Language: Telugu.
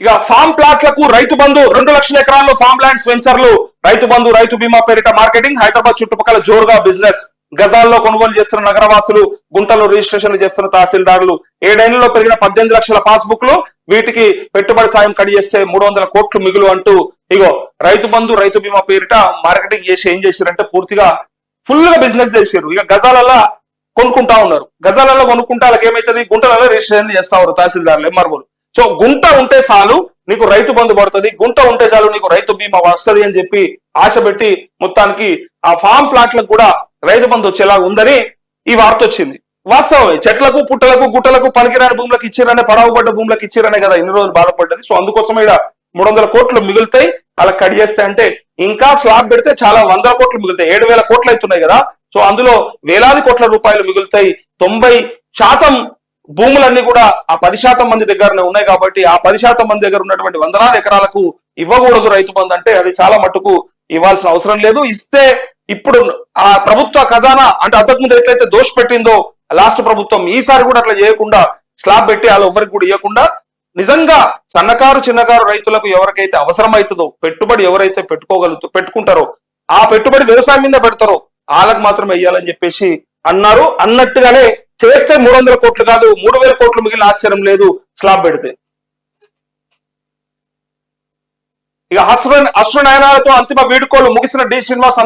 ఇక ఫామ్ ప్లాట్లకు రైతు బంధు రెండు లక్షల ఎకరాల్లో ఫామ్ ల్యాండ్స్ వెంచర్లు. రైతు బంధు రైతు బీమా పేరిట మార్కెటింగ్ హైదరాబాద్ చుట్టుపక్కల జోరుగా బిజినెస్. గజాల్లో కొనుగోలు చేస్తున్న నగరవాసులు గుంటలు రిజిస్ట్రేషన్లు చేస్తున్న తహసీల్దారులు. ఏడేళ్ళలో పెరిగిన పద్దెనిమిది లక్షల పాస్బుక్లు వీటికి పెట్టుబడి సాయం కడి చేస్తే మూడు వందల కోట్లు మిగులు అంటూ ఇగో రైతు బంధు రైతు బీమా పేరిట మార్కెటింగ్ చేసి ఏం చేశారంటే పూర్తిగా ఫుల్గా బిజినెస్ చేశారు ఇక గజాలలో కొనుక్కుంటా ఉన్నారు. గజాలలో కొనుక్కుంటే వాళ్ళకి ఏమైతుంది గుంటలలో రిజిస్ట్రేషన్ చేస్తా ఉన్నారు తహసీల్దారులు ఎంఆర్ఓలు. సో గుంట ఉంటే చాలు నీకు రైతు బంధు పడుతుంది గుంట ఉంటే చాలు నీకు రైతు బీమా వస్తది అని చెప్పి ఆశ పెట్టి మొత్తానికి ఆ ఫామ్ ప్లాట్లకు కూడా రైతు బంధు వచ్చేలా ఉందని ఈ వార్త వచ్చింది. వాస్తవమే చెట్లకు పుట్టలకు గుట్టలకు పనికిరాని భూములకు ఇచ్చిరనే పడవబడ్డ భూములకు ఇచ్చిరనే కదా ఇన్ని రోజులు బాధపడ్డది. సో అందుకోసం ఇక్కడ మూడు వందల కోట్లు మిగులుతాయి అలా కట్ చేస్తే అంటే ఇంకా స్లాబ్ పెడితే చాలా వందల కోట్లు మిగులుతాయి. ఏడు వేల కోట్లు అవుతున్నాయి కదా. సో అందులో వేలాది కోట్ల రూపాయలు మిగులుతాయి. తొంభై శాతం భూములన్నీ కూడా ఆ పది శాతం మంది దగ్గరనే ఉన్నాయి కాబట్టి ఆ పది శాతం మంది దగ్గర ఉన్నటువంటి వందలాది ఎకరాలకు ఇవ్వకూడదు రైతు బంధు అంటే అది చాలా మటుకు ఇవ్వాల్సిన అవసరం లేదు. ఇస్తే ఇప్పుడు ఆ ప్రభుత్వ ఖజానా అంటే అంతకుముందు ఎట్లయితే దోష పెట్టిందో లాస్ట్ ప్రభుత్వం ఈసారి కూడా అట్లా చేయకుండా స్లాబ్ పెట్టి వాళ్ళు ఎవరికి కూడా ఇవ్వకుండా నిజంగా సన్నకారు చిన్నకారు రైతులకు ఎవరికైతే అవసరమవుతుందో పెట్టుబడి ఎవరైతే పెట్టుకోగలుగుతూ పెట్టుకుంటారో ఆ పెట్టుబడి వ్యవసాయం మీద పెడతారో వాళ్ళకు మాత్రమే ఇవ్వాలని చెప్పేసి అన్నారు. అన్నట్టుగానే చేస్తే మూడు వందల కోట్లు కాదు మూడు వేల కోట్లు మిగిలిన ఆశ్చర్యం లేదు స్లాబ్ పెడితే. ఇక అశ్వ అశ్వనయనాలతో అంతిమ వీడుకోలు ముగిసిన డి శ్రీనివాస్